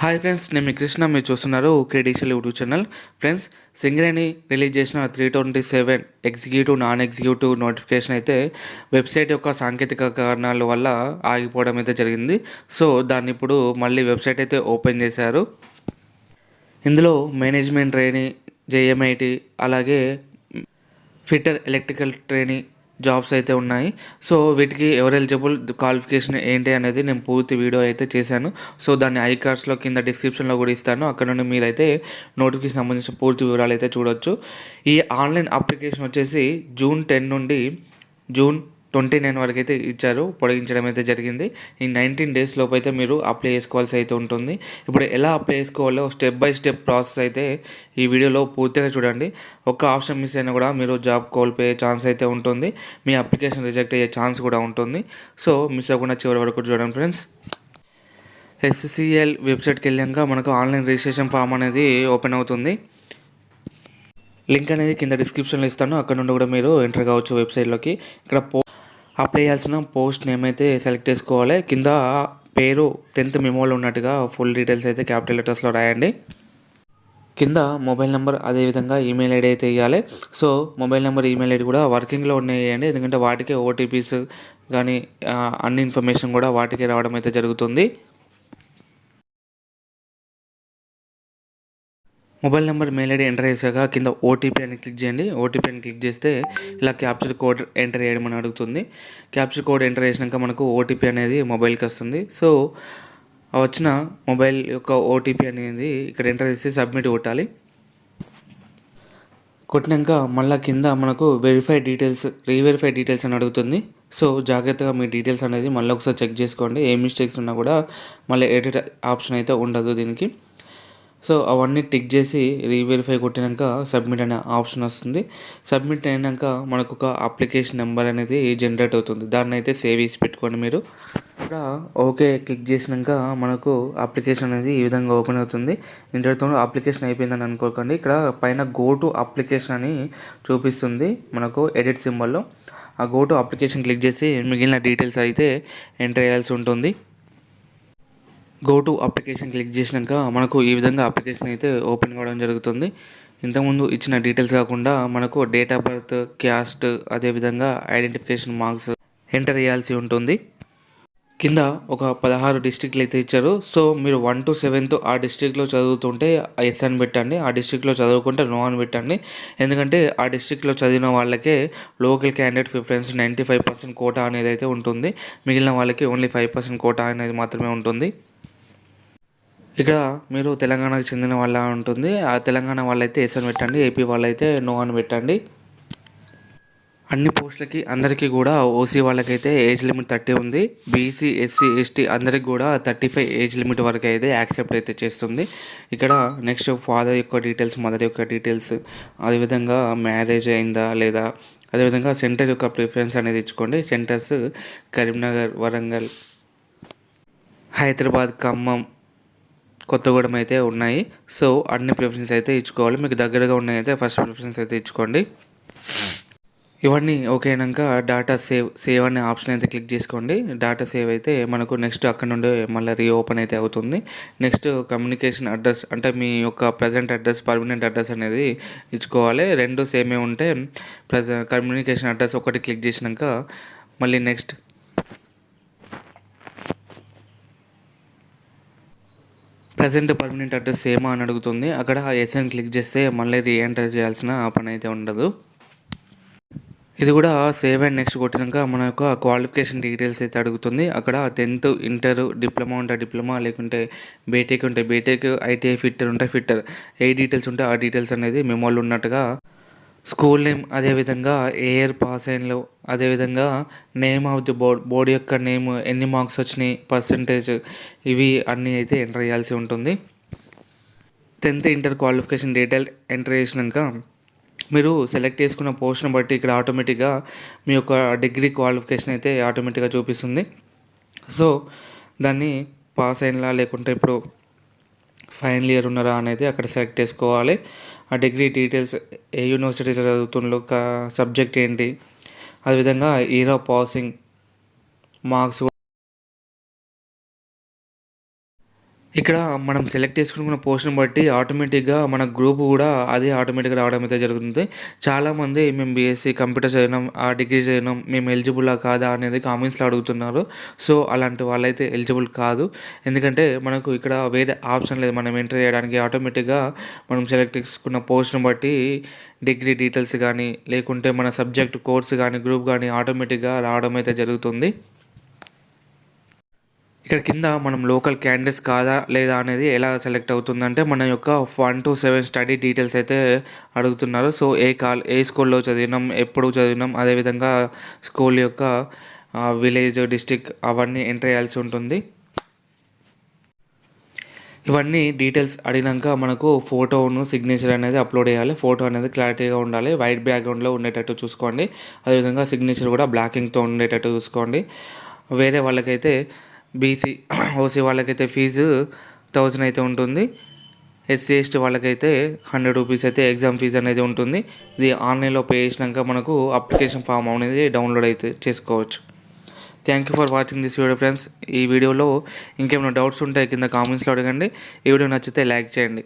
Hi friends నేను మీ కృష్ణ మీరు చూస్తున్నారు KDCL YouTube channel. Friends Singareni release చేసిన three twenty seven executive non executive notification అయితే వెబ్సైట్ యొక్క సాంకేతిక కారణాల వల్ల ఆగిపోవడం అయితే జరిగింది. సో దాన్ని ఇప్పుడు మళ్ళీ వెబ్సైట్ అయితే ఓపెన్ చేశారు. ఇందులో మేనేజ్మెంట్ ట్రైనింగ్ జేఎంఐటి అలాగే ఫిట్టర్ ఎలక్ట్రికల్ ట్రైనింగ్ జాబ్స్ అయితే ఉన్నాయి. సో వీటికి ఎవరు ఎలిజిబుల్ క్వాలిఫికేషన్ ఏంటి అనేది నేను పూర్తి వీడియో అయితే చేశాను. సో దాన్ని ఐ కార్డ్స్లో కింద డిస్క్రిప్షన్లో కూడా ఇస్తాను. అక్కడ నుండి మీరైతే నోటిఫికేషన్ సంబంధించిన పూర్తి వివరాలు అయితే చూడొచ్చు. ఈ ఆన్లైన్ అప్లికేషన్ వచ్చేసి జూన్ టెన్ నుండి జూన్ ట్వంటీ నైన్ వరకు అయితే ఇచ్చారు. పొడిగించడం అయితే జరిగింది. ఈ నైన్టీన్ డేస్ లోపు అయితే మీరు అప్లై చేసుకోవాల్సి అయితే ఉంటుంది. ఇప్పుడు ఎలా అప్లై చేసుకోవాలో స్టెప్ బై స్టెప్ ప్రాసెస్ అయితే ఈ వీడియోలో పూర్తిగా చూడండి. ఒక్క ఆప్షన్ మిస్ అయినా కూడా మీరు జాబ్ కోల్పోయే ఛాన్స్ అయితే ఉంటుంది. మీ అప్లికేషన్ రిజెక్ట్ అయ్యే ఛాన్స్ కూడా ఉంటుంది. సో మిస్ అవ్వకుండా చివరి వరకు చూడండి ఫ్రెండ్స్. ఎస్సిఎల్ వెబ్సైట్కి వెళ్ళాక మనకు ఆన్లైన్ రిజిస్ట్రేషన్ ఫామ్ అనేది ఓపెన్ అవుతుంది. లింక్ అనేది కింద డిస్క్రిప్షన్లో ఇస్తాను. అక్కడ నుండి కూడా మీరు ఎంటర్ కావచ్చు వెబ్సైట్లోకి. ఇక్కడ పో అప్లై చేయాల్సిన పోస్ట్ నేమ్ అయితే సెలెక్ట్ చేసుకోవాలి. కింద పేరు టెన్త్ మెమోలో ఉన్నట్టుగా ఫుల్ డీటెయిల్స్ అయితే క్యాపిటల్ లెటర్స్లో రాయండి. కింద మొబైల్ నెంబర్ అదేవిధంగా ఈమెయిల్ ఐడి అయితే ఇవ్వాలి so mobile number email ID కూడా వర్కింగ్లో ఉన్నాయండి ఎందుకంటే వాటికే ఓటీపీస్ కానీ అన్ని ఇన్ఫర్మేషన్ కూడా వాటికి రావడం అయితే జరుగుతుంది. Mobile number mail ID enter చేశాక కింద ఓటీపీ అని క్లిక్ చేయండి. ఓటీపీ అని క్లిక్ చేస్తే ఇలా క్యాప్చర్ కోడ్ ఎంటర్ చేయడం అని అడుగుతుంది. క్యాప్చర్ కోడ్ ఎంటర్ చేసినాక మనకు ఓటీపీ అనేది మొబైల్కి వస్తుంది. సో వచ్చిన మొబైల్ యొక్క ఓటీపీ అనేది ఇక్కడ ఎంటర్ చేసి సబ్మిట్ కొట్టాలి. కొట్టినాక మళ్ళీ కింద మనకు వెరిఫై డీటెయిల్స్ రీవెరిఫై డీటెయిల్స్ అని అడుగుతుంది. సో జాగ్రత్తగా మీ డీటెయిల్స్ అనేది మళ్ళీ ఒకసారి చెక్ చేసుకోండి. ఏ మిస్టేక్స్ ఉన్నా కూడా మళ్ళీ ఎడిట్ ఆప్షన్ అయితే ఉండదు దీనికి. సో అవన్నీ టిక్ చేసి రీవెరిఫై కొట్టినాక సబ్మిట్ అనే ఆప్షన్ వస్తుంది. సబ్మిట్ అయినాక మనకు ఒక అప్లికేషన్ నెంబర్ అనేది జనరేట్ అవుతుంది. దాన్ని అయితే సేవ్ చేసి పెట్టుకోండి మీరు. ఇక్కడ ఓకే క్లిక్ చేసినాక మనకు అప్లికేషన్ అనేది ఈ విధంగా ఓపెన్ అవుతుంది. ఇంతటితో అప్లికేషన్ అయిపోయిందని అనుకోకండి. ఇక్కడ పైన గో టు అప్లికేషన్ అని చూపిస్తుంది మనకు ఎడిట్ సింబల్లో ఆ గో టు అప్లికేషన్ క్లిక్ చేసి మిగిలిన డీటెయిల్స్ అయితే ఎంటర్ చేయాల్సి ఉంటుంది. గో టు అప్లికేషన్ క్లిక్ చేసినాక మనకు ఈ విధంగా అప్లికేషన్ అయితే ఓపెన్ కావడం జరుగుతుంది. ఇంతకుముందు ఇచ్చిన డీటెయిల్స్ కాకుండా మనకు డేట్ ఆఫ్ బర్త్ క్యాస్ట్ అదేవిధంగా ఐడెంటిఫికేషన్ మార్క్స్ ఎంటర్ చేయాల్సి ఉంటుంది. కింద ఒక పదహారు డిస్టిక్లు అయితే ఇచ్చారు. సో మీరు వన్ టు సెవెంత్ ఆ డిస్ట్రిక్ట్లో చదువుతుంటే ఎస్ అని పెట్టండి. ఆ డిస్టిక్లో చదువుకుంటే నో అని పెట్టండి. ఎందుకంటే ఆ డిస్టిక్లో చదివిన వాళ్ళకే local candidate preference ninety five percent quota అనేది అయితే ఉంటుంది. మిగిలిన వాళ్ళకి ఓన్లీ ఫైవ్ పర్సెంట్ కోటా అనేది మాత్రమే ఉంటుంది. ఇక్కడ మీరు తెలంగాణకు చెందిన వాళ్ళ ఉంటుంది. ఆ తెలంగాణ వాళ్ళైతే ఎస్ అని పెట్టండి ఏపీ వాళ్ళైతే నో అని పెట్టండి. అన్ని పోస్టులకి అందరికీ కూడా ఓసీ వాళ్ళకైతే ఏజ్ లిమిట్ థర్టీ ఉంది. బీసీ ఎస్సీ ఎస్టీ అందరికి కూడా థర్టీ ఫైవ్ ఏజ్ లిమిట్ వరకు అయితే యాక్సెప్ట్ అయితే చేస్తుంది. ఇక్కడ నెక్స్ట్ ఫాదర్ యొక్క డీటెయిల్స్ మదర్ యొక్క డీటెయిల్స్ అదేవిధంగా మ్యారేజ్ అయిందా లేదా అదేవిధంగా సెంటర్ యొక్క ప్రిఫరెన్స్ అనేది ఇచ్చుకోండి సెంటర్స్ కరీంనగర్ వరంగల్ హైదరాబాద్ ఖమ్మం కొత్తగూడెం అయితే ఉన్నాయి. సో అన్ని ప్రిఫరెన్స్ అయితే ఇచ్చుకోవాలి. మీకు దగ్గరగా ఉన్నాయి అయితే ఫస్ట్ ప్రిఫరెన్స్ అయితే ఇచ్చుకోండి. ఇవన్నీ ఓకే అయినాక డాటా సేవ్ సేవ్ అనే ఆప్షన్ అయితే క్లిక్ చేసుకోండి. డాటా సేవ్ అయితే మనకు నెక్స్ట్ అక్కడ నుండి మళ్ళీ రీఓపెన్ అయితే అవుతుంది. నెక్స్ట్ కమ్యూనికేషన్ అడ్రస్ అంటే మీ యొక్క ప్రజెంట్ అడ్రస్ పర్మనెంట్ అడ్రస్ అనేది ఇచ్చుకోవాలి. రెండు సేమే ఉంటే ప్రజ కమ్యూనికేషన్ అడ్రస్ ఒకటి క్లిక్ చేసినాక మళ్ళీ నెక్స్ట్ ప్రజెంట్ పర్మనెంట్ అడ్రస్ సేమా అని అడుగుతుంది. అక్కడ ఎస్ క్లిక్ చేస్తే మళ్ళీ రీఎంటర్ చేయాల్సిన పని అయితే ఉండదు. ఇది కూడా సేవ్ అండ్ నెక్స్ట్ కొట్టినాక మన యొక్క క్వాలిఫికేషన్ డీటెయిల్స్ అయితే అడుగుతుంది. అక్కడ టెన్త్ ఇంటర్ డిప్లొమా ఉంటే డిప్లొమా లేకుంటే బీటెక్ ఉంటే బీటెక్ ఐటీఐ ఫిట్టర్ ఉంటే ఫిట్టర్ ఏ డీటెయిల్స్ ఉంటే ఆ డీటెయిల్స్ అనేది మెమోలు ఉన్నట్టుగా స్కూల్ నేమ్ అదేవిధంగా ఏ ఇయర్ పాస్ అయినలో అదేవిధంగా name of the board board యొక్క నేమ్ ఎన్ని మార్క్స్ వచ్చినాయి పర్సంటేజ్ ఇవి అన్నీ అయితే ఎంటర్ చేయాల్సి ఉంటుంది. Tenth inter qualification detail enter చేసినాక మీరు సెలెక్ట్ చేసుకున్న పోస్ట్ని బట్టి ఇక్కడ ఆటోమేటిక్గా మీ యొక్క డిగ్రీ క్వాలిఫికేషన్ అయితే ఆటోమేటిక్గా చూపిస్తుంది. సో దాన్ని పాస్ అయినలా లేకుంటే ఇప్పుడు ఫైనల్ ఇయర్ ఉన్నారా అనేది అక్కడ సెలెక్ట్ చేసుకోవాలి. ఆ డిగ్రీ డీటెయిల్స్ ఏ యూనివర్సిటీలో చదువుతుండ్రో ఒక సబ్జెక్ట్ ఏంటి అదేవిధంగా ఇయర్ ఆఫ్ పాసింగ్ మార్క్స్ ఇక్కడ మనం సెలెక్ట్ చేసుకున్న పోస్ట్‌ని బట్టి ఆటోమేటిక్‌గా మన గ్రూప్ కూడా అదే ఆటోమేటిక్‌గా రావడం అయితే జరుగుతుంది. చాలామంది మేము బీఎస్సీ కంప్యూటర్ చేయడం ఆ డిగ్రీ చేయడం మేము ఎలిజిబులా కాదా అనేది కామెంట్స్‌లో అడుగుతున్నారు. సో, అలాంటి వాళ్ళైతే ఎలిజిబుల్ కాదు. ఎందుకంటే మనకు ఇక్కడ వేరే ఆప్షన్ లేదు. మనం ఎంటర్ చేయడానికి ఆటోమేటిక్‌గా మనం సెలెక్ట్ చేసుకున్న పోస్ట్‌ని బట్టి డిగ్రీ డీటెయిల్స్ కానీ లేకుంటే మన సబ్జెక్ట్ కోర్స్ కానీ గ్రూప్ కానీ ఆటోమేటిక్‌గా రావడం అయితే జరుగుతుంది. ఇక్కడ కింద మనం లోకల్ క్యాండిడేట్స్ కాదా లేదా అనేది ఎలా సెలెక్ట్ అవుతుందంటే మన యొక్క 1-7 స్టడీ డీటెయిల్స్ అయితే అడుగుతున్నారు. సో, ఏ కాల్ ఏ స్కూల్‌లో చదివినాం, ఎప్పుడు చదివినాం, అదేవిధంగా స్కూల్ యొక్క విలేజ్, డిస్టిక్ అవన్నీ ఎంటర్ చేయాల్సి ఉంటుంది. ఇవన్నీ డీటెయిల్స్ అడిగినాక మనకు ఫోటోను, సిగ్నేచర్ అనేది అప్‌లోడ్ చేయాలి. ఫోటో అనేది క్లారిటీగా ఉండాలి. వైట్ బ్యాక్‌గ్రౌండ్‌లో ఉండేటట్టు చూసుకోండి. అదేవిధంగా సిగ్నేచర్ కూడా బ్లాకింగ్‌తో ఉండేటట్టు చూసుకోండి. వేరే వాళ్ళకైతే బీసీ, ఓసీ వాళ్ళకైతే ఫీజు థౌజండ్ అయితే ఉంటుంది. ఎస్సీ, ఎస్టీ వాళ్ళకైతే 100 రూపీస్ అయితే ఎగ్జామ్ ఫీజ్ అనేది ఉంటుంది. ఇది ఆన్‌లైన్‌లో పే చేసినాక మనకు అప్లికేషన్ ఫామ్ అనేది డౌన్‌లోడ్ అయితే చేసుకోవచ్చు. Thank you for watching this video friends. ఈ వీడియోలో ఇంకేమైనా డౌట్స్ ఉంటే కింద కామెంట్స్‌లో అడగండి. ఈ వీడియో నచ్చితే లైక్ చేయండి.